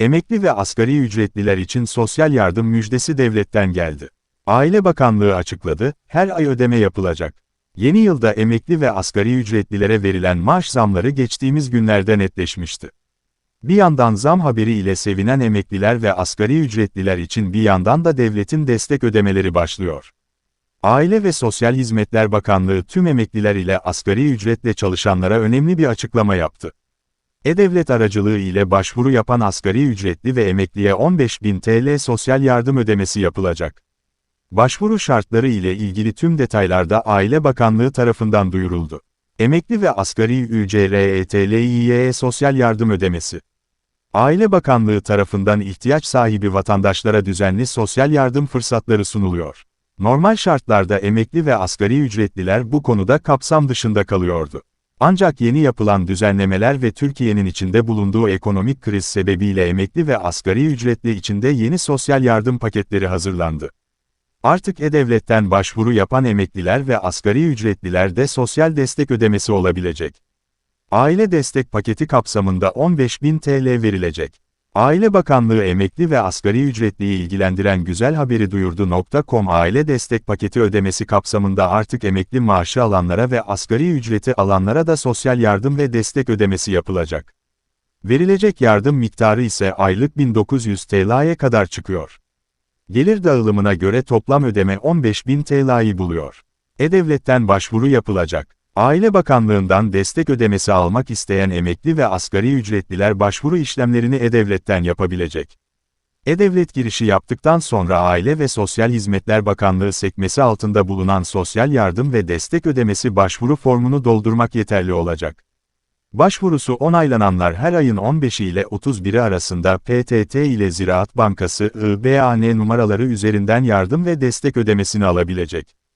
Emekli ve asgari ücretliler için sosyal yardım müjdesi devletten geldi. Aile Bakanlığı açıkladı, her ay ödeme yapılacak. Yeni yılda emekli ve asgari ücretlilere verilen maaş zamları geçtiğimiz günlerde netleşmişti. Bir yandan zam haberi ile sevinen emekliler ve asgari ücretliler için bir yandan da devletin destek ödemeleri başlıyor. Aile ve Sosyal Hizmetler Bakanlığı tüm emekliler ile asgari ücretle çalışanlara önemli bir açıklama yaptı. E-Devlet aracılığı ile başvuru yapan asgari ücretli ve emekliye 15.000 TL sosyal yardım ödemesi yapılacak. Başvuru şartları ile ilgili tüm detaylar da Aile Bakanlığı tarafından duyuruldu. Emekli ve asgari ücretl'iye sosyal yardım ödemesi. Aile Bakanlığı tarafından ihtiyaç sahibi vatandaşlara düzenli sosyal yardım fırsatları sunuluyor. Normal şartlarda emekli ve asgari ücretliler bu konuda kapsam dışında kalıyordu. Ancak yeni yapılan düzenlemeler ve Türkiye'nin içinde bulunduğu ekonomik kriz sebebiyle emekli ve asgari ücretli içinde yeni sosyal yardım paketleri hazırlandı. Artık E-Devlet'ten başvuru yapan emekliler ve asgari ücretliler de sosyal destek ödemesi olabilecek. Aile destek paketi kapsamında 15.000 TL verilecek. Aile Bakanlığı emekli ve asgari ücretliyi ilgilendiren güzel haberi duyurdu.com aile destek paketi ödemesi kapsamında artık emekli maaşı alanlara ve asgari ücreti alanlara da sosyal yardım ve destek ödemesi yapılacak. Verilecek yardım miktarı ise aylık 1900 TL'ye kadar çıkıyor. Gelir dağılımına göre toplam ödeme 15.000 TL'yi buluyor. E-Devlet'ten başvuru yapılacak. Aile Bakanlığı'ndan destek ödemesi almak isteyen emekli ve asgari ücretliler başvuru işlemlerini E-Devlet'ten yapabilecek. E-Devlet girişi yaptıktan sonra Aile ve Sosyal Hizmetler Bakanlığı sekmesi altında bulunan sosyal yardım ve destek ödemesi başvuru formunu doldurmak yeterli olacak. Başvurusu onaylananlar her ayın 15'i ile 31'i arasında PTT ile Ziraat Bankası IBAN numaraları üzerinden yardım ve destek ödemesini alabilecek.